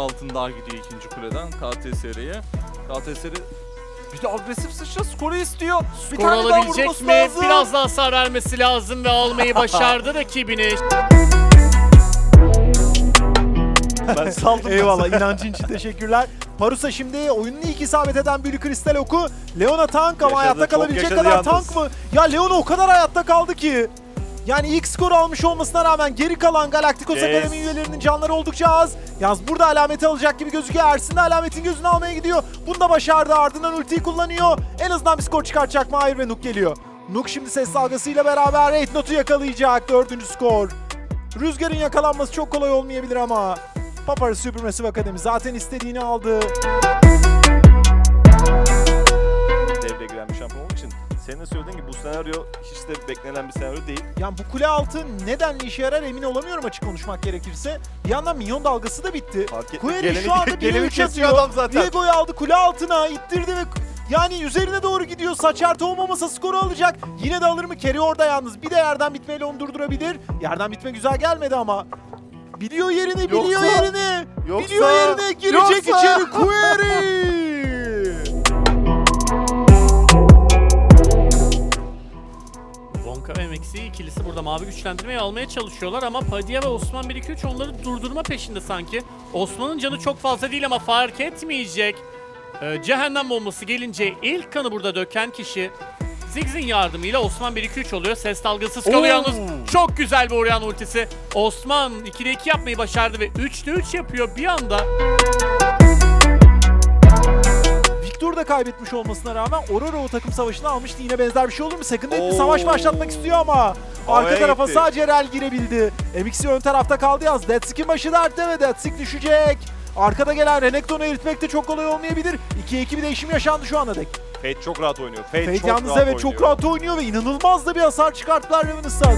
daha gidiyor ikinci kuleden KTSR'ye. KTSR bir de agresif sıçra skoru istiyor. bir Skor tane daha alabilecek vurması mi? lazım. Biraz daha hasar vermesi lazım ve almayı başardı rakibini. Ben saldım. Eyvallah inancın için teşekkürler. Parusa şimdi oyunun ilk isabet eden büyülü kristal oku. Leona tank ama Yaşadı, hayatta kalabilecek kadar yalnız. tank mı? Ya Leona o kadar hayatta kaldı ki. Yani ilk skor almış olmasına rağmen geri kalan Galacticos Yes. Akademi üyelerinin canları oldukça az. Yalnız burada alameti alacak gibi gözüküyor. Ersin de alametin gözünü almaya gidiyor. Bunu da başardı. Ardından ultiyi kullanıyor. En azından bir skor çıkartacak? Hayır ve Nuk geliyor. Nuk şimdi ses dalgasıyla beraber Raid Not'u yakalayacak. Dördüncü skor. Rüzgar'ın yakalanması çok kolay olmayabilir ama Papara Supermassive Akademi zaten istediğini aldı. Senaryo hiç de beklenen bir senaryo değil. Yani bu kule altı nedenle işe yarar emin olamıyorum açık konuşmak gerekirse. Bir yandan minyon dalgası da bitti. Query şu anda geleni 1-3 kesiyor atıyor. adam zaten. Diego'yu aldı kule altına ittirdi ve yani üzerine doğru gidiyor. Saçar olmamasa skoru alacak. Yine de alır mı? Kerry orada yalnız. Bir de yerden bitmeyle onu durdurabilir. Yerden bitme güzel gelmedi ama. Biliyor yerini, biliyor Yoksa- yerini. yoksa- biliyor yerine girecek yoksa- içeri Query. Wonka ve Maxi ikilisi burada mavi güçlendirmeyi almaya çalışıyorlar ama Padilla ve Osman 1-2-3 onları durdurma peşinde sanki. Osman'ın canı çok fazla değil ama fark etmeyecek. Ee, cehennem bombası gelince ilk kanı burada döken kişi Ziggs'in yardımıyla Osman 1-2-3 oluyor. Ses dalgasız kalıyor Oo. yalnız. Çok güzel bir Orion ultisi. Osman 2'de 2 yapmayı başardı ve 3'de 3 yapıyor bir anda. Victor da kaybetmiş olmasına rağmen Aurora o takım savaşını almıştı. Yine benzer bir şey olur mu? Second bir Oo. savaş başlatmak istiyor ama arka Havaya tarafa gitti. sadece Rel girebildi. MX'i ön tarafta kaldı yalnız. Deathstick'in başı dertte ve Deathstick düşecek. Arkada gelen Renekton'u eritmek de çok kolay olmayabilir. 2'ye 2 bir değişim yaşandı şu ana dek. Fate çok rahat oynuyor. Fate, Fate çok yalnız rahat evet çok oynuyor. rahat oynuyor ve inanılmaz da bir hasar çıkarttılar Revenant'tan.